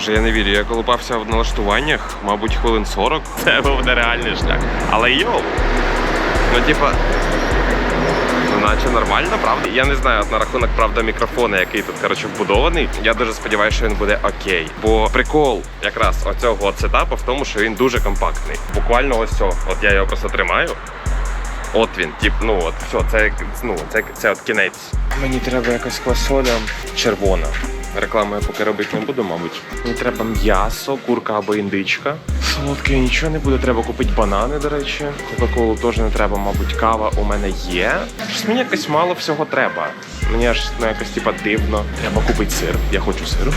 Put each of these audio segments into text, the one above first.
Боже, я не вірю. Я колупався в налаштуваннях, мабуть, хвилин 40. Це був нереальний шлях. Але йоу. Ну, типа. Ну, наче нормально, правда? Я не знаю от на рахунок правда мікрофона, який тут коротше вбудований. Я дуже сподіваюся, що він буде окей. Бо прикол якраз оцього от сетапу в тому, що він дуже компактний. Буквально ось цього. От я його просто тримаю. От він, тип, ну от все, це ну це, це от кінець. Мені треба якась квасоля червона. Рекламу я поки робити не буду, мабуть. Мені треба м'ясо, курка або індичка. Солодке нічого не буде. Треба купити банани, до речі. Кока-колу теж не треба, мабуть, кава у мене є. Щось мені якось мало всього треба. Мені аж ну, якось типа дивно. Треба купити сир. Я хочу сиру.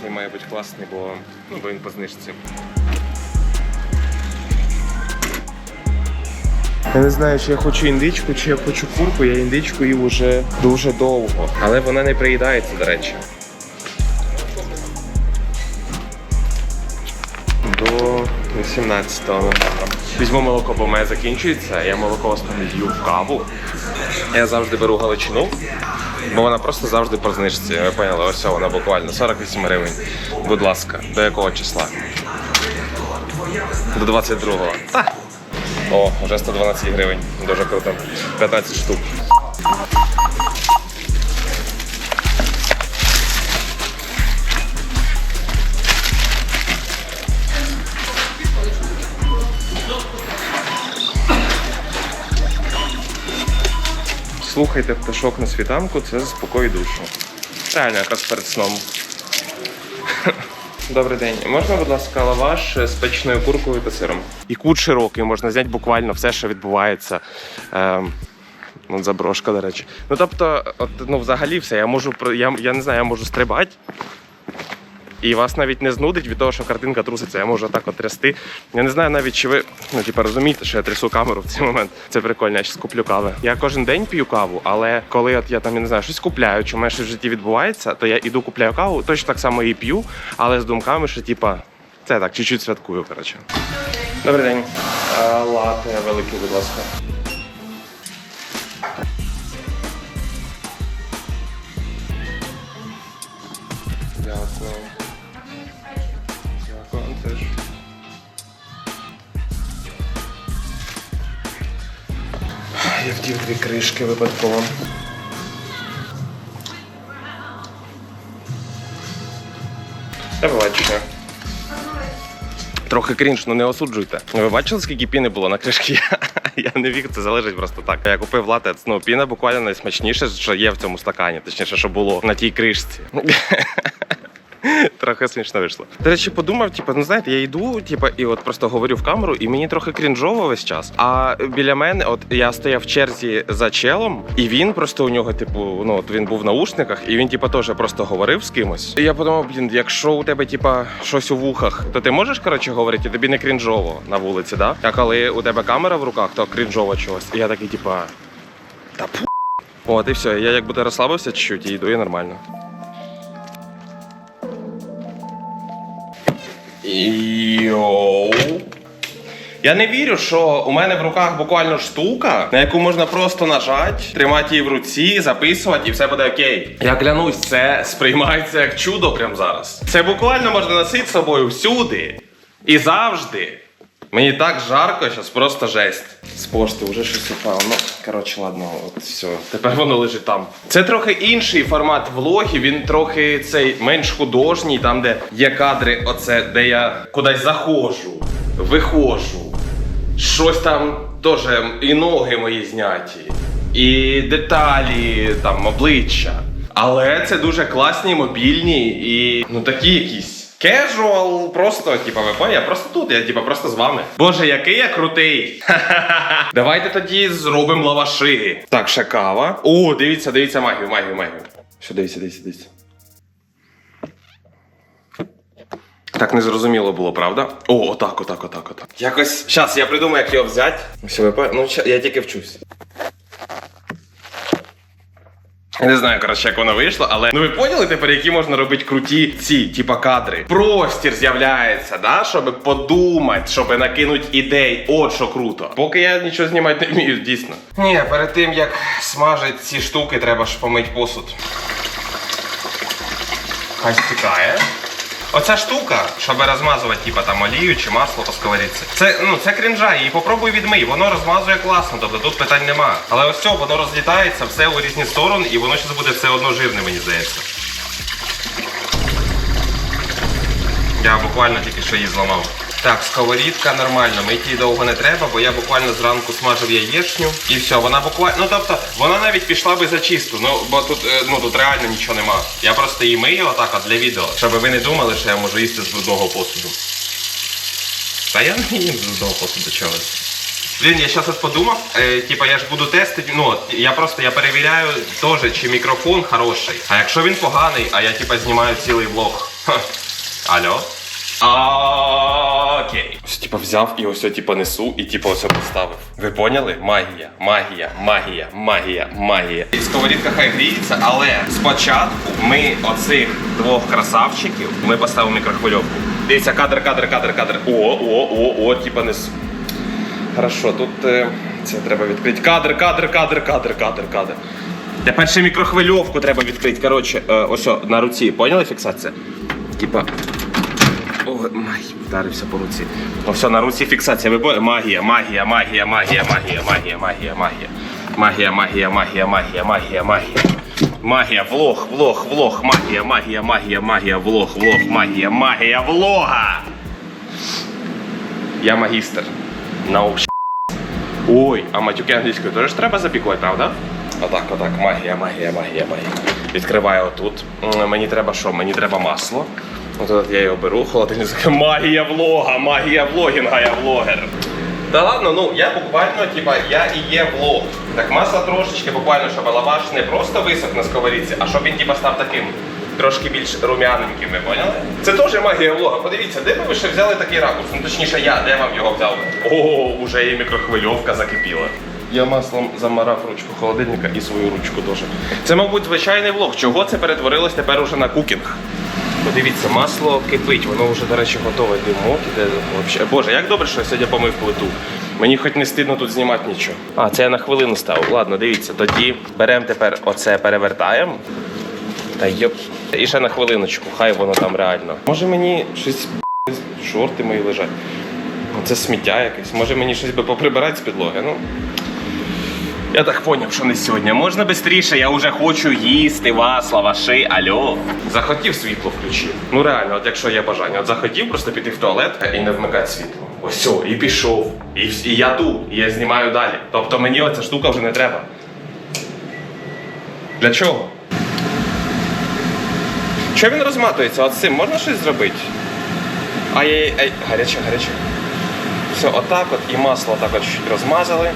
Цей має бути класний, бо, ну, бо він по знижці. Я не знаю, чи я хочу індичку, чи я хочу курку. Я індичку їв уже дуже довго. Але вона не приїдається, до речі. До 18-го, напевно. Візьму молоко, бо в мене закінчується. Я молоко останнє лью в каву. Я завжди беру галичину, бо вона просто завжди по знижці. Ви поняли, ось вона буквально 48 гривень. Будь ласка, до якого числа? До 22-го. О, вже 112 гривень. Дуже круто. 15 штук. Слухайте пташок на світанку, це заспокоїть душу. Реально, якраз перед сном. Добрий день. Можна, будь ласка, лаваш з печною куркою та сиром? І кут широкий, можна зняти буквально все, що відбувається. Ем, от заброшка, до речі. Ну тобто, от, ну, взагалі все, я можу я, я не знаю, я можу стрибати. І вас навіть не знудить від того, що картинка труситься, я можу так от трясти. Я не знаю навіть, чи ви ну, типу, розумієте, що я трясу камеру в цей момент. Це прикольно, я щас куплю кави. Я кожен день п'ю каву, але коли от я там я не знаю, щось купляю, чи в мене щось в житті відбувається, то я іду купляю каву, точно так само і п'ю, але з думками, що типа, це так, чуть-чуть святкую, коротше. Добрий день. А, лате великий, будь ласка. Я вдів дві кришки випадково. Та бачите. Трохи крінж, ну не осуджуйте. Ви бачили, скільки піни було на кришки? Я не вік, це залежить просто так. Я купив латец. Ну, піна буквально найсмачніше, що є в цьому стакані, точніше, що було на тій кришці. Трохи смішно вийшло. До речі, подумав, типу, ну знаєте, я йду, типу, і от просто говорю в камеру, і мені трохи крінжово весь час. А біля мене, от я стояв в черзі за челом, і він просто у нього, типу, ну от він був в наушниках, і він, типу, теж просто говорив з кимось. І я подумав, блін, якщо у тебе, типа, щось у вухах, то ти можеш коротше говорити, тобі не крінжово на вулиці, да? А коли у тебе камера в руках, то крінжово чогось. І я такий, типа, та пу. От, і все. Я як будто розслабився чуть-чуть і йду і нормально. Йоу. Я не вірю, що у мене в руках буквально штука, на яку можна просто нажати, тримати її в руці, записувати, і все буде окей. Я клянусь, це сприймається як чудо прямо зараз. Це буквально можна носити з собою всюди і завжди. Мені так жарко, зараз просто жесть. З пошти вже щось упало. Ну, коротше, ладно, от все. Тепер воно лежить там. Це трохи інший формат влогів, він трохи цей менш художній, там, де є кадри, оце, де я кудись заходжу, виходжу. Щось там теж і ноги мої зняті, і деталі, там, обличчя. Але це дуже класні, мобільні і ну такі якісь. Кежуал, просто, типа, ви я просто тут, я типа просто з вами. Боже, який я крутий. Давайте тоді зробимо лаваши. Так, ще кава. О, дивіться, дивіться магію, магію, магію. Що дивіться, дивіться, дивіться. Так незрозуміло було, правда? О, отак, отак, отак, отак. Якось. Щас, я придумаю, як його взяти. Все, ви Ну, я тільки вчусь. Я не знаю, коротше, як воно вийшло, але ну ви поняли тепер, які можна робити круті ці, типа кадри. Простір з'являється, да, щоб подумати, щоб накинути ідей. От що круто. Поки я нічого знімати не вмію, дійсно. Ні, перед тим як смажить ці штуки, треба ж помити посуд. Хай стікає. Оця штука, щоб розмазувати типу, там олію чи масло по сковорідці. Це ну це крінжа, її попробуй відмий. Воно розмазує класно, тобто тут питань нема. Але ось цього воно розлітається все у різні сторони, і воно зараз буде все одно жирне, мені здається. Я буквально тільки що її зламав. Так, сковорідка нормально, мити довго не треба, бо я буквально зранку смажив яєчню і все, вона буквально. Ну тобто, вона навіть пішла би за чисту, ну бо тут, е, ну, тут реально нічого нема. Я просто її мию отак от для відео, щоб ви не думали, що я можу їсти з брудного посуду. Та я не їм з брудного посуду чогось. Блін, я зараз от подумав, е, типа я ж буду тестити, ну я просто я перевіряю теж, чи мікрофон хороший. А якщо він поганий, а я типа знімаю цілий влог. Алло? Окей. Ось, типа взяв і ось типа несу і типа ось поставив. Ви поняли? Магія, магія, магія, магія, магія. Сковорідка хай гріється, але спочатку ми оцих двох красавчиків ми поставимо мікрохвильовку. Дивіться, кадр, кадр, кадр, кадр. О, о, о, о, типа несу. Хорошо, тут е, це треба відкрити. Кадр, кадр, кадр, кадр, кадр, кадр. Тепер ще мікрохвильовку треба відкрити. Коротше, е, ось на руці, поняли фіксація? Типа. Май, вдарився по руці. Ось на руці фіксація. Ви? Магія, магія, магія, магія, магія, магія, магія, магія. Магія, магія, магія, магія, магія, магія. Магія, влог, влог, влог, магія, магія, магія, магія, влог, влог, магія, магія, влога. Я магістр. Наук. Ой, а матюки англійською теж треба запікувати, правда? Отак, отак, магія, магія, магія, магія. Відкриваю отут. Мені треба що? Мені треба масло. От я його беру, холодильник. Магія влога, магія влогінга, я влогер. Та ладно, ну я буквально, типа, я і є влог. Так масла трошечки, буквально, щоб лаваш не просто висох на сковорідці, а щоб він типа став таким трошки більш рум'яненьким, ви поняли? Це теж магія влога. Подивіться, де б ви ще взяли такий ракурс? Ну точніше я, де вам його взяв? О, уже і мікрохвильовка закипіла. Я маслом замарав ручку холодильника і свою ручку теж. Це, мабуть, звичайний влог. Чого це перетворилось тепер уже на кукінг? Подивіться, масло кипить, воно вже, до речі, готове димок іде вообще. Боже, як добре, що я сьогодні помив плиту. Мені хоч не стидно тут знімати нічого. А, це я на хвилину ставив. Ладно, дивіться, тоді беремо тепер оце, перевертаємо. Та йоп. І ще на хвилиночку, хай воно там реально. Може мені щось шорти мої лежать. Це сміття якесь. Може мені щось би поприбирати з підлоги. Ну. Я так поняв, що не сьогодні. Можна швидше, я вже хочу їсти вас, лаваши, альо. Захотів світло включив. Ну реально, от якщо є бажання, от захотів просто піти в туалет і не вмикати світло. Ось і пішов. І, і я тут, і я знімаю далі. Тобто мені оця штука вже не треба. Для чого? Що він розматується? От цим можна щось зробити? Ай, ай, гаряче, гаряче. Все, отак от і масло так от розмазали.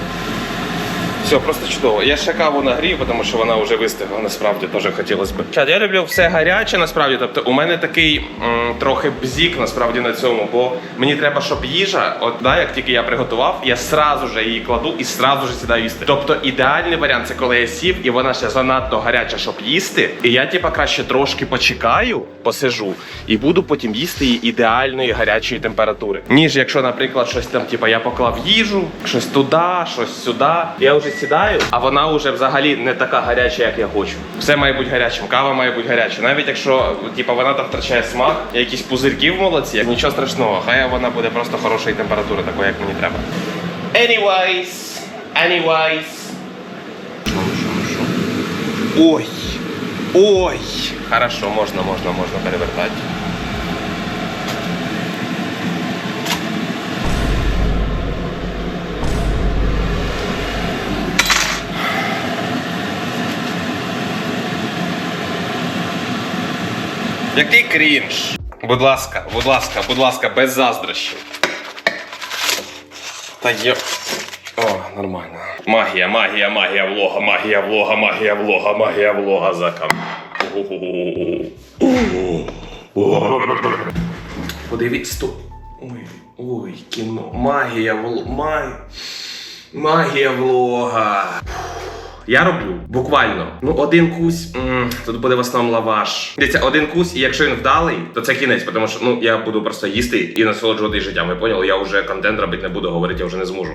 Все, просто чудово. Я ще каву нагрів, тому що вона вже вистигла, насправді теж хотілося б. Чат, я люблю все гаряче, насправді. Тобто у мене такий м, трохи бзік насправді на цьому, бо мені треба, щоб їжа, от да, як тільки я приготував, я сразу же її кладу і сразу же сідаю їсти. Тобто ідеальний варіант це коли я сів і вона ще занадто гаряча, щоб їсти. І я типа краще трошки почекаю, посижу, і буду потім їсти її ідеальної гарячої температури. Ніж якщо, наприклад, щось там, типа я поклав їжу, щось туди, щось сюди. Я вже сідаю, а вона вже взагалі не така гаряча, як я хочу. Все має бути гарячим, кава має бути гаряча. Навіть якщо типа вона там втрачає смак, якісь пузирки в молоці, нічого страшного. Хай вона буде просто хорошої температури, такої, як мені треба. Anyways, anyways. Ой. Ой. Хорошо, можна, можна, можна перевертати. Який крінж? Будь ласка, будь ласка, будь ласка, без заздрощів. Та є. О, нормально. Магія, магія, магія влога, магія влога, магія влога, магія влога закам. Подивіться тут. Ой, ой, кіно. Магія влога. Магія влога. Я роблю буквально ну один кусь. м, тут буде в основному лаваш. Дивіться, один кусь, і якщо він вдалий, то це кінець, тому що ну я буду просто їсти і насолоджуватись життям. Ви поняли? Я вже контент робити не буду, говорити я вже не зможу.